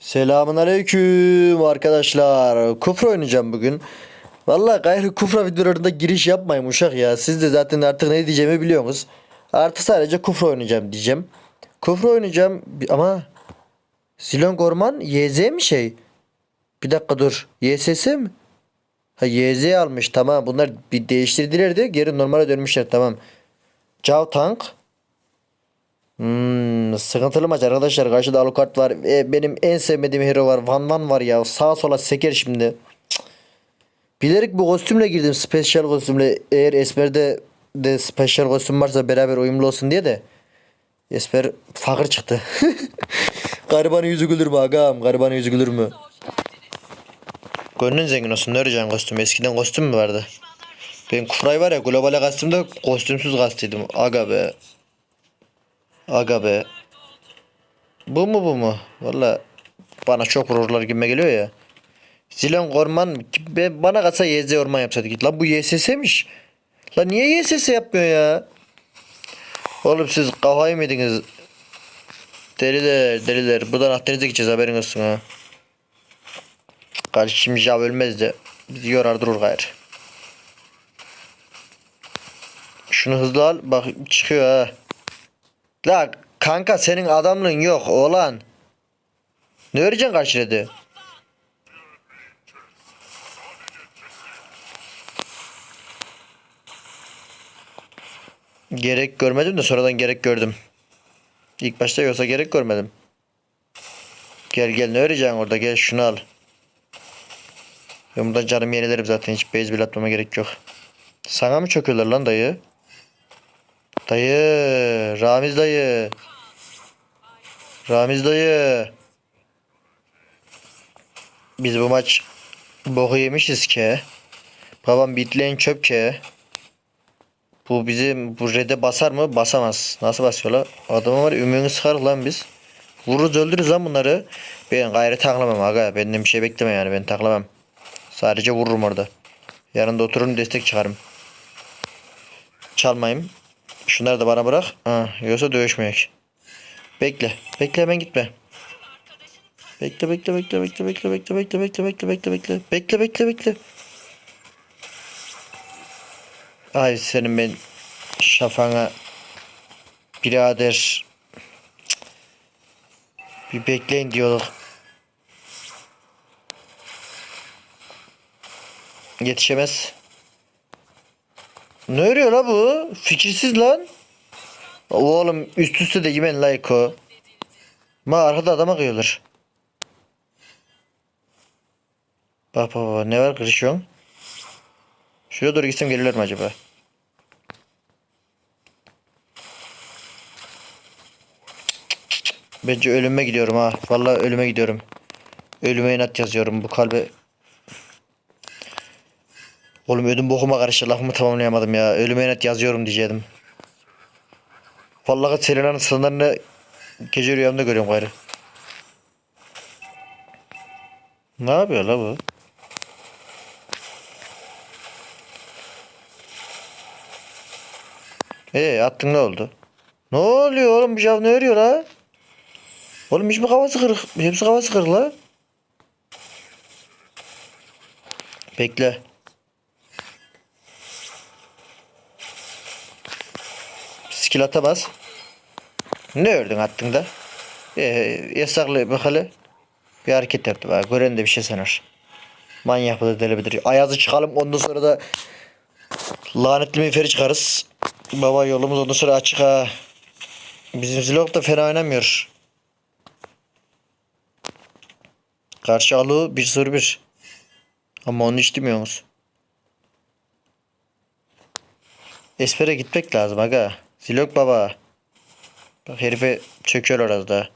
Selamun aleyküm arkadaşlar. Kufra oynayacağım bugün. Vallahi gayrı kufra videolarında giriş yapmayın uşak ya. Siz de zaten artık ne diyeceğimi biliyorsunuz. Artık sadece kufra oynayacağım diyeceğim. Kufra oynayacağım ama Zilon Gorman YZ mi şey? Bir dakika dur. YSS mi? Ha YZ almış tamam. Bunlar bir değiştirdiler de geri normale dönmüşler tamam. Cao Tank. Hmm, sıkıntılı maç arkadaşlar. Karşıda Alucard var. E, benim en sevmediğim hero var. Van Van var ya. Sağa sola seker şimdi. Cık. Bilerek bu kostümle girdim. Special kostümle. Eğer Esmer'de de special kostüm varsa beraber uyumlu olsun diye de. Esmer fakir çıktı. Garibanın yüzü gülür mü agam? Garibanın yüzü gülür mü? Gönlün zengin olsun. Ne arayacaksın kostüm? Eskiden kostüm mü vardı? Ben Kufray var ya globale kastımda kostümsüz kastıydım. Aga be. Aga be. Bu mu bu mu? Valla bana çok vururlar gibime geliyor ya. Zilan Orman ben bana kalsa YZ Orman yapsaydı git. Lan bu YSS'miş. Lan niye YSS yapmıyor ya? Oğlum siz kafayı mı yediniz? Deliler deliler. Buradan Akdeniz'e gideceğiz haberin olsun ha. Karşı şimdi Jav ölmez de bizi yorar durur gayrı. Şunu hızlı al. Bak çıkıyor ha. La kanka senin adamlığın yok oğlan. Ne öreceksin karşıladı? Gerek görmedim de sonradan gerek gördüm. İlk başta yoksa gerek görmedim. Gel gel ne öreceksin orada gel şunu al. Ben buradan canımı yenilerim zaten hiç base bile atmama gerek yok. Sana mı çöküyorlar lan dayı? Dayı, Ramiz dayı. Ramiz dayı. Biz bu maç boku yemişiz ki. Babam bitleyin çöp ki. Bu bizim bu red'e basar mı? Basamaz. Nasıl basıyorlar? Adamı var ümüğünü sıkar lan biz. Vururuz öldürürüz lan bunları. Ben gayrı taklamam aga. Benden bir şey bekleme yani ben taklamam. Sadece vururum orada. Yanında otururum destek çıkarım. Çalmayayım. Şunları da bana bırak. Ha, yoksa dövüşmeyek. Bekle. Bekle hemen gitme. Bekle bekle bekle bekle bekle bekle bekle bekle bekle bekle bekle. Bekle bekle bekle. Ay senin ben şafana birader bir bekleyin diyorduk. Yetişemez. Ne örüyor la bu? Fikirsiz lan. Oğlum üst üste de yemen like o. Ma arkada adama kıyıyorlar. Bak bak bak ne var kırışıyorsun? Şuraya doğru gitsem gelirler mi acaba? Bence ölüme gidiyorum ha. Vallahi ölüme gidiyorum. Ölüme inat yazıyorum bu kalbe. Oğlum ödüm bokuma karıştı lafımı tamamlayamadım ya. Ölüme inat yazıyorum diyecektim. Vallahi Selena'nın sınırlarını gece rüyamda görüyorum gayrı. Ne yapıyor la bu? Ee attın ne oldu? Ne oluyor oğlum bu jav ne örüyor la? Oğlum hiç mi kafası kırık? Hepsi kafası kırık la. Bekle. Skill ata bas. Ne ördün attın da? Ee, yasaklı bakalım. Bir hareket yaptı bak. Gören de bir şey sanar. Manyak bu da deli bilir. Ayazı çıkalım ondan sonra da lanetli miferi çıkarız. Baba yolumuz ondan sonra açık ha. Bizim Zilok da fena oynamıyor. Karşı alı 1 soru 1. Ama onu istemiyoruz. Espere gitmek lazım aga. Zilok baba. Bak herife çöküyor orada da.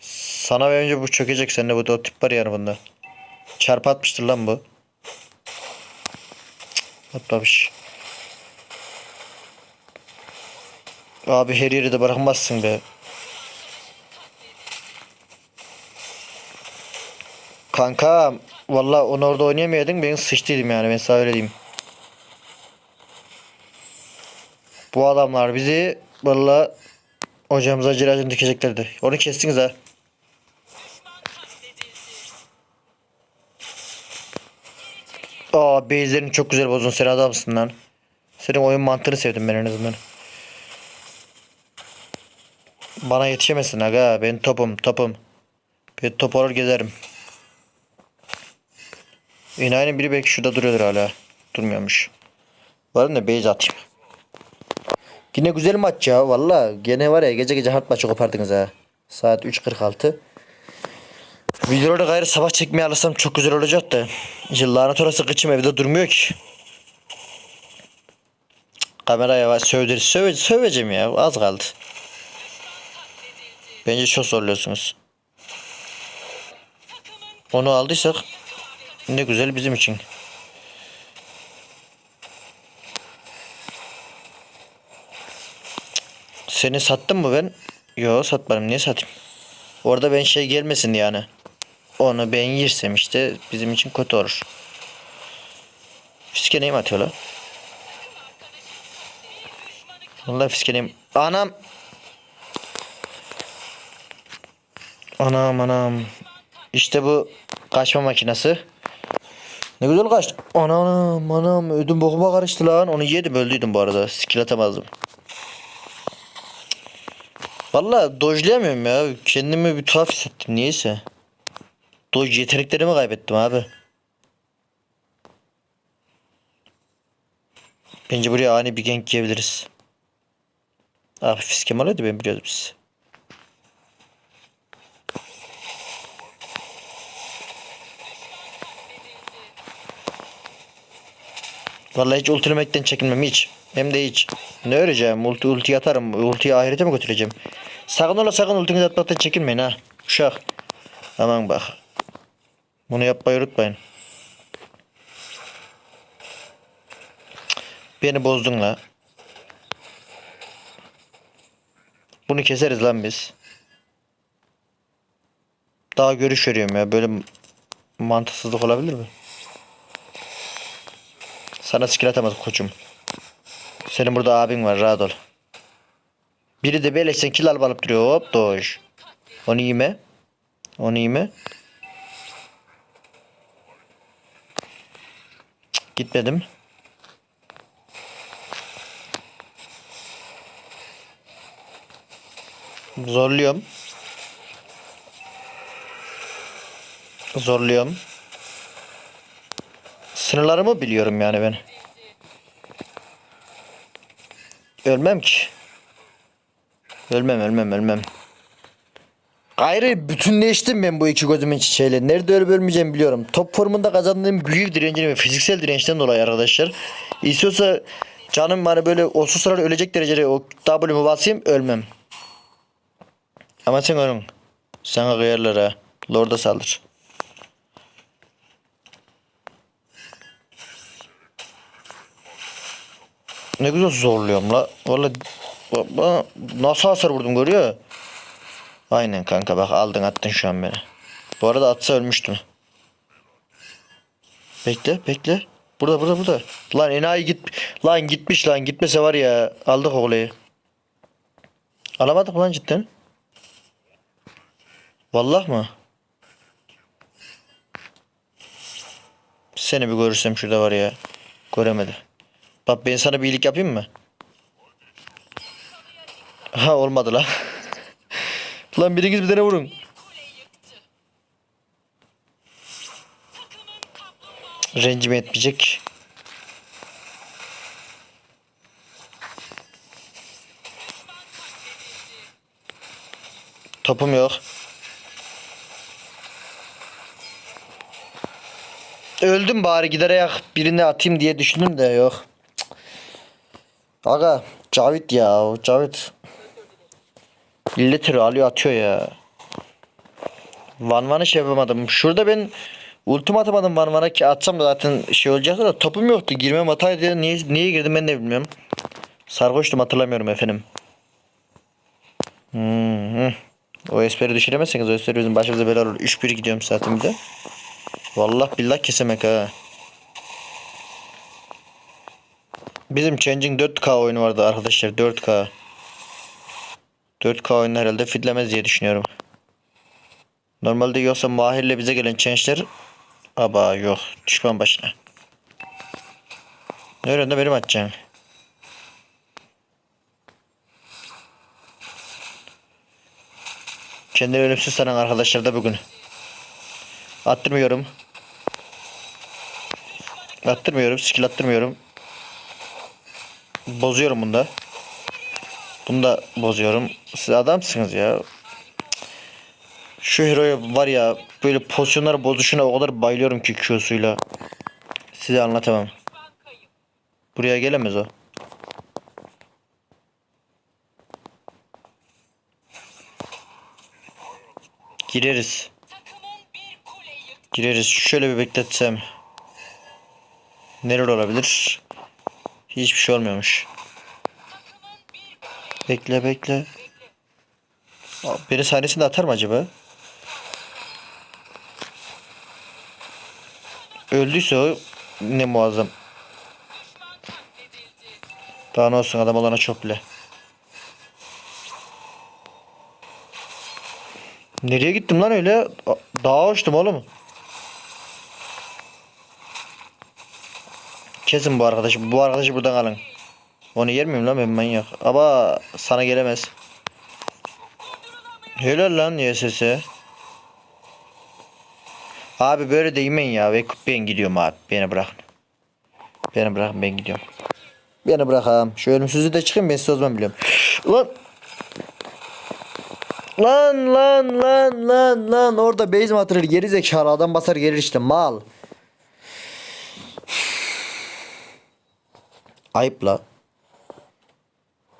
Sana ve önce bu çökecek sende bu da o tip var yani bunda. Çarpı atmıştır lan bu. Atmamış. Abi her yeri de bırakmazsın be. Kanka valla onu orada oynayamayaydın ben sıçtıydım yani ben sana öyle diyeyim. Bu adamlar bizi valla hocamıza ciracını dikeceklerdi. Onu kestiniz ha. Aa base'lerini çok güzel bozdun. Sen adamsın lan. Senin oyun mantığını sevdim ben en azından. Bana yetişemezsin aga. Ben topum topum. Ben top olur gezerim. İnayinin biri belki şurada duruyordur hala. Durmuyormuş. Varım da base atayım. Yine güzel maç ya valla. Gene var ya gece gece hard maçı kopardınız ha. Saat 3.46. Videoları gayrı sabah çekmeye alırsam çok güzel olacak da. İşte lanet orası kıçım evde durmuyor ki. Kameraya var sövdür söve, söveceğim ya az kaldı. Bence çok zorluyorsunuz. Onu aldıysak ne güzel bizim için. Seni sattım mı ben? Yo satmadım. Niye satayım? Orada ben şey gelmesin yani. Onu ben yersem işte bizim için kötü olur. Fiskeneyi mi atıyorlar? Vallahi fiskeneyi... Anam! Anam anam. İşte bu kaçma makinesi. Ne güzel kaçtı. Anam anam ödüm bokuma karıştı lan. Onu yedim öldüydüm bu arada. Skill atamazdım. Valla dojlayamıyorum ya. Kendimi bir tuhaf hissettim niyeyse. Doj yeteneklerimi kaybettim abi. Bence buraya ani bir gank yiyebiliriz. Abi fiskem alıyordu ben biliyordum siz. Vallahi hiç ultimekten çekinmem hiç. Hem de hiç. Ne öreceğim? Ulti, ulti atarım. Ultiyi ahirete mi götüreceğim? Sakın ola sakın ultinizi atmaktan çekinmeyin ha. Uşak. Aman bak. Bunu yapmayı unutmayın. Beni bozdun la. Bunu keseriz lan biz. Daha görüş veriyorum ya. Böyle mantıksızlık olabilir mi? Sana skill atamadık koçum. Senin burada abin var rahat ol. Biri de beleşsen kill alıp alıp duruyor hop doş. Onu yeme. Onu yeme. Cık, Gitmedim. Zorluyorum. Zorluyorum. Sınırlarımı biliyorum yani ben. Ölmem ki. Ölmem ölmem ölmem. Gayrı bütünleştim ben bu iki gözümün çiçeğiyle. Nerede ölüp ölmeyeceğimi biliyorum. Top formunda kazandığım büyük direncini ve fiziksel dirençten dolayı arkadaşlar. İstiyorsa canım bana böyle olsun sıra ölecek derecede o W'mu basayım ölmem. Ama sen onun. Sana kıyarlar ha. Lord'a saldır. Ne güzel zorluyorum la. Valla bana nasıl hasar vurdum görüyor. Aynen kanka bak aldın attın şu an beni. Bu arada atsa ölmüştüm. Bekle bekle. Burada burada burada. Lan enayi git. Lan gitmiş lan gitmese var ya. Aldık olayı. Alamadık lan cidden. Vallahi mı? Seni bir görürsem şurada var ya. Göremedi. Bak ben sana bir iyilik yapayım mı? Ha olmadı lan. lan biriniz bir tane vurun. Rencime etmeyecek. Topum yok. Öldüm bari gider ayak birini atayım diye düşündüm de yok. Aga Cavit ya Cavit. Litre alıyor atıyor ya. Van Van'ı şey yapamadım. Şurada ben ultim atamadım Van Van'a ki atsam da zaten şey olacaktı da topum yoktu. Girmem hataydı. Niye, niye girdim ben de bilmiyorum. Sarhoştum hatırlamıyorum efendim. Hmm, hı. O espri düşüremezseniz o espri bizim başımıza bela olur. 3-1 gidiyorum zaten bir de. Vallahi billah kesemek ha. Bizim Changing 4K oyunu vardı arkadaşlar 4K. 4K oyunu herhalde fitlemez diye düşünüyorum. Normalde yoksa Mahir'le bize gelen change'ler Aba yok düşman başına. Ne öyle de benim atacaksın. Kendini ölümsüz sanan arkadaşlar da bugün. Attırmıyorum. Attırmıyorum. Skill attırmıyorum. Bozuyorum bunda. Bunu da bozuyorum. Siz adamsınız ya. Şu hero'ya var ya böyle pozisyonları bozuşuna o kadar bayılıyorum ki Q'suyla. Size anlatamam. Buraya gelemez o. Gireriz. Gireriz. Şöyle bir bekletsem. Neler olabilir? Hiçbir şey olmuyormuş. Bekle bekle. Beni sahnesinde atar mı acaba? Öldüyse o ne muazzam. Daha ne olsun adam olana çok bile. Nereye gittim lan öyle? Dağa uçtum oğlum. Kesin bu arkadaşı. Bu arkadaşı buradan alın. Onu yer miyim lan ben manyak? Ama sana gelemez. Helal lan YSS. Abi böyle de yemeyin ya. Ve ben gidiyorum abi. Beni bırakın. Beni bırakın ben gidiyorum. Beni bırakın. Şu ölümsüzlüğü de çıkayım ben size o zaman biliyorum. Lan. Lan lan lan lan lan orada base mi atılır geri zekalı adam basar gelir işte mal. Ayıp la.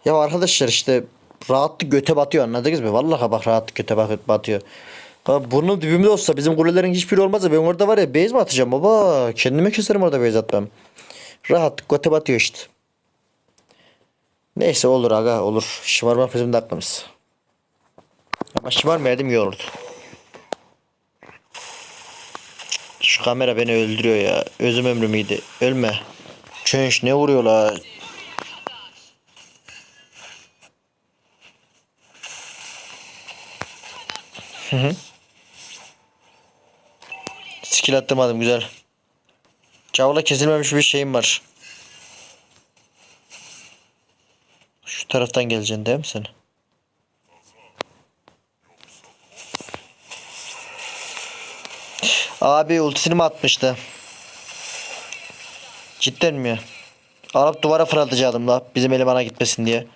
Ya arkadaşlar işte rahatlık göte batıyor anladınız mı? Vallahi bak rahatlık göte bak- batıyor. Ha, bunun dibimde olsa bizim kulelerin hiçbiri olmazsa ben orada var ya base mi atacağım baba? Kendime keserim orada base atmam. Rahatlık göte batıyor işte. Neyse olur aga olur. Şımarmak bizim de aklımız. Ama şımarmayaydım iyi olurdu. Şu kamera beni öldürüyor ya. Özüm ömrümüydü. Ölme. Çönş ne vuruyor la? Hı hı. Skill attırmadım güzel. Cavla kesilmemiş bir şeyim var. Şu taraftan geleceksin değil mi sen? Abi ultisini mi atmıştı? Cidden mi? Alıp duvara fırlatacaktım la bizim elemana gitmesin diye.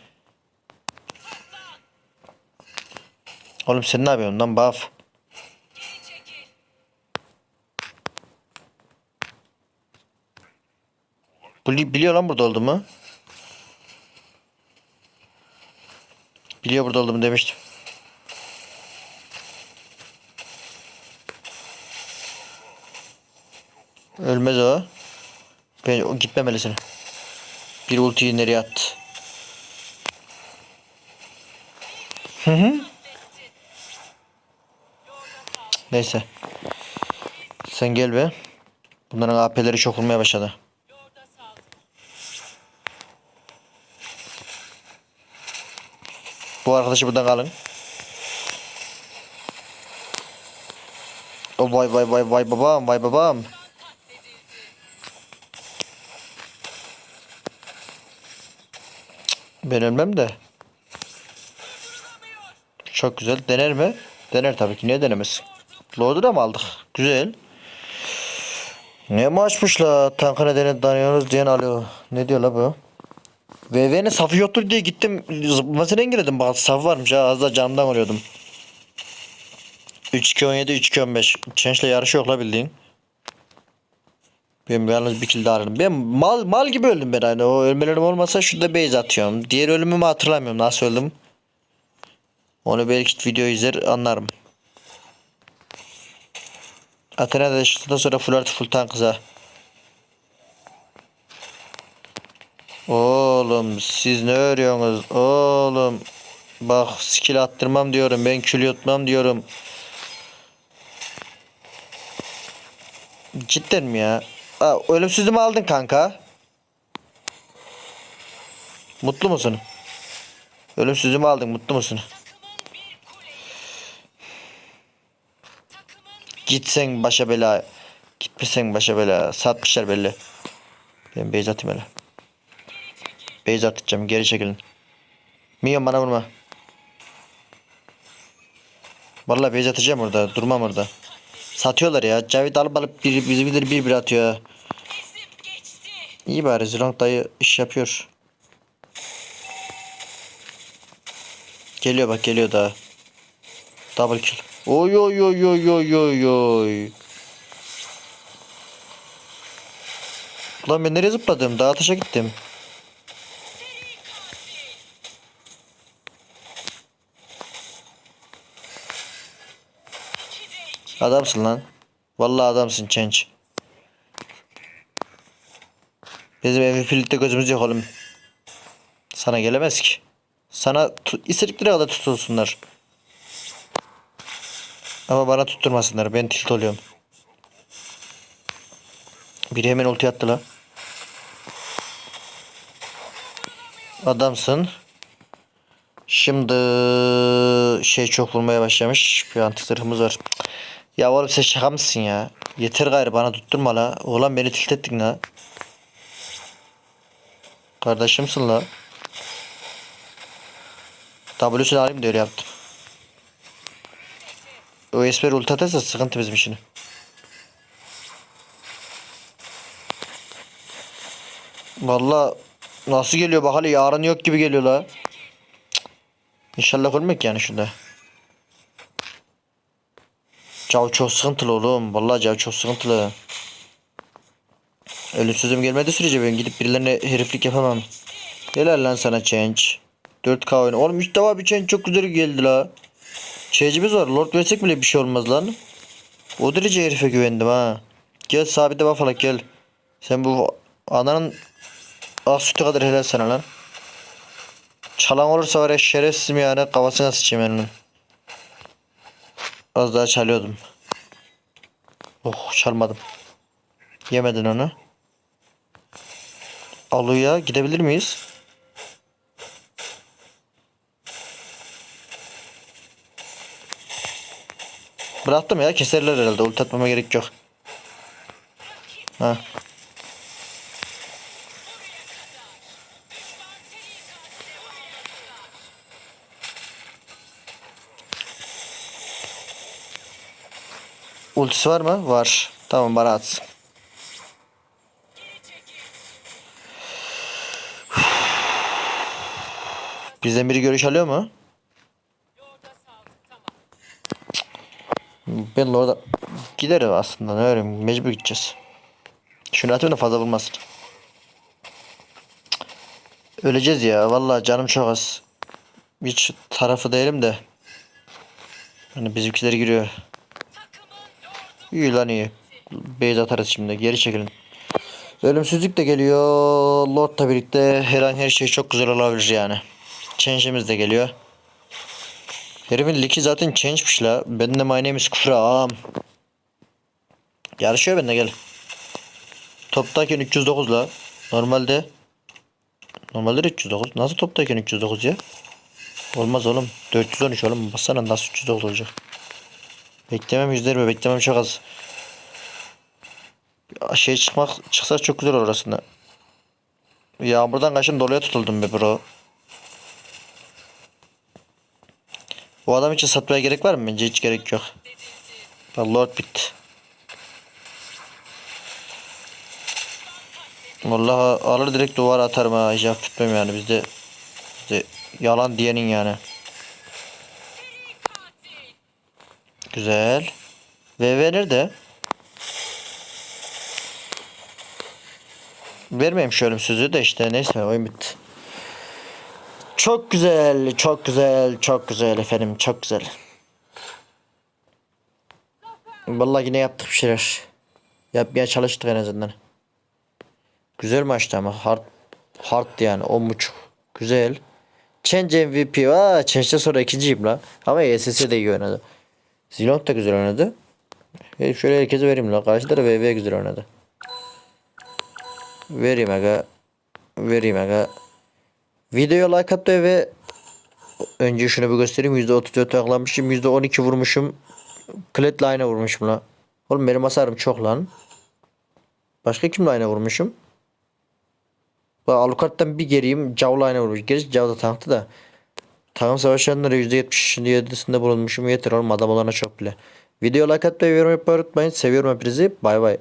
Oğlum sen ne yapıyorsun lan baf? Bili- Biliyor lan burada olduğumu. Biliyor burada olduğumu demiştim. Ölmez o. Ben o gitmemelisin. Bir ultiyi nereye attı? Hı hı. Neyse. Sen gel be. Bunların AP'leri çok olmaya başladı. Bu arkadaşı buradan alın. O vay vay vay vay babam vay babam. Ben ölmem de. Çok güzel. Dener mi? Dener tabii ki. Niye denemez? Lord'u da mı aldık? Güzel. Ne maçmış la? Tankı nedeni danıyoruz diyen alıyor. Ne diyor la bu? VV'nin safı yoktur diye gittim. Zıplamasını engelledim. Bazı safı varmış ha. Az da camdan oluyordum. 3-2-17, 3-2-15. Change'le yarışı yok la bildiğin. Ben yalnız bir kill daha aldım. Ben mal mal gibi öldüm ben hani. O ölmelerim olmasa şurada base atıyorum. Diğer ölümümü hatırlamıyorum. Nasıl öldüm? Onu belki video izler anlarım. Athena da çıktıktan sonra full artı full tank kıza. Oğlum siz ne örüyorsunuz? Oğlum. Bak skill attırmam diyorum. Ben kül yutmam diyorum. Cidden mi ya? Aa, ölümsüzlüğü mü aldın kanka? Mutlu musun? Ölümsüzlüğü mü aldın? Mutlu musun? Gitsen başa bela. Gitmesen başa bela. Satmışlar belli. Ben beyz atayım hele. Base atacağım. Geri çekilin. Minyon bana vurma. Vallahi base atacağım orada. Durmam orada. Satıyorlar ya. Cavit alıp alıp bir, bizi bilir bir bir atıyor. İyi bari Zilong dayı iş yapıyor. Geliyor bak geliyor daha. Double kill. Oy oy oy oy oy oy oy. Ulan ben nereye zıpladım? Dağa taşa gittim. Adamsın lan. Vallahi adamsın Change. Bizim MVP'likte gözümüz yok oğlum. Sana gelemez ki. Sana istedikleri kadar tutulsunlar. Ama bana tutturmasınlar. Ben tilt oluyorum. Biri hemen ulti attı la. Adamsın. Şimdi şey çok vurmaya başlamış. Bir zırhımız var. Ya oğlum sen şaka mısın ya? Yeter gayrı bana tutturma la. Ulan beni tilt ettin la. Kardeşimsin la. W'sunu alayım diyor yaptım. O esmer ulti atarsa sıkıntı bizim işini. Valla nasıl geliyor bak hele yarın yok gibi geliyor la. İnşallah ölmek yani şurada. Cav çok sıkıntılı oğlum. Vallahi cav çok sıkıntılı. Ölümsüzüm gelmedi sürece ben gidip birilerine heriflik yapamam. Helal lan sana change. 4K oyunu. Oğlum 3 defa bir change çok güzel geldi la. Şeycimiz var. Lord versek bile bir şey olmaz lan. O derece herife güvendim ha. Gel sabite bafalak gel. Sen bu ananın ah sütü kadar helal sana lan. Çalan olursa var ya şerefsizim yani kafasına sıçayım yani. Az daha çalıyordum. Oh çalmadım. Yemedin onu. Aluya gidebilir miyiz? Bıraktım ya keserler herhalde. Ulti atmama gerek yok. Ha. Ultisi var mı? Var. Tamam bana atsın. Bizden biri görüş alıyor mu? Ben orada giderim aslında ne öyle mecbur gideceğiz. Şunu atayım da fazla vurmasın. Cık. Öleceğiz ya vallahi canım çok az. Hiç tarafı değilim de. Hani bizimkiler giriyor. İyi lan iyi. Beyz atarız şimdi geri çekilin. Ölümsüzlük de geliyor. Lord'la birlikte her an her şey çok güzel olabilir yani. Change'imiz de geliyor. Herifin liki zaten change'miş la. Ben de my name is Kufram. Yarışıyor bende gel. Toptayken 309 la. Normalde Normalde de 309. Nasıl toptayken 309 ya? Olmaz oğlum. 413 oğlum. Bassana nasıl 309 olacak? Beklemem yüzlerime. Beklemem çok az. Şey çıkmak çıksa çok güzel olur aslında. Yağmurdan kaçın doluya tutuldum be bro. Bu adam için satmaya gerek var mı? Bence hiç gerek yok. Lord bitti. Vallahi alır direkt duvara atarım ha. Hiç yani bizde. bizde yalan diyenin yani. Güzel. VV nerede? Vermeyeyim şu ölümsüzlüğü de işte neyse oyun bitti. Çok güzel, çok güzel, çok güzel efendim, çok güzel. Vallahi yine yaptık bir şeyler. Yapmaya çalıştık en azından. Güzel maçtı ama hard hard yani 10 buçuk. Güzel. Change MVP. Aa Change'den sonra ikinciyim la. Ama ESS de iyi oynadı. Zilong da güzel oynadı. E, şöyle herkese vereyim la. Karşıda da VV güzel oynadı. Vereyim aga. Vereyim aga. Videoya like attı ve önce şunu bir göstereyim. %34 taklanmışım. %12 vurmuşum. Klet'le aynı vurmuşum la. Oğlum benim hasarım çok lan. Başka kimle aynı vurmuşum? Alucard'dan bir geriyim. Cavla aynı vurmuş. Gerisi Cav da tanktı da. Takım savaşlarında %77'sinde bulunmuşum. Yeter oğlum adam olana çok bile. Video like atmayı ve yorum yapmayı unutmayın. Seviyorum hepinizi. Bay bay.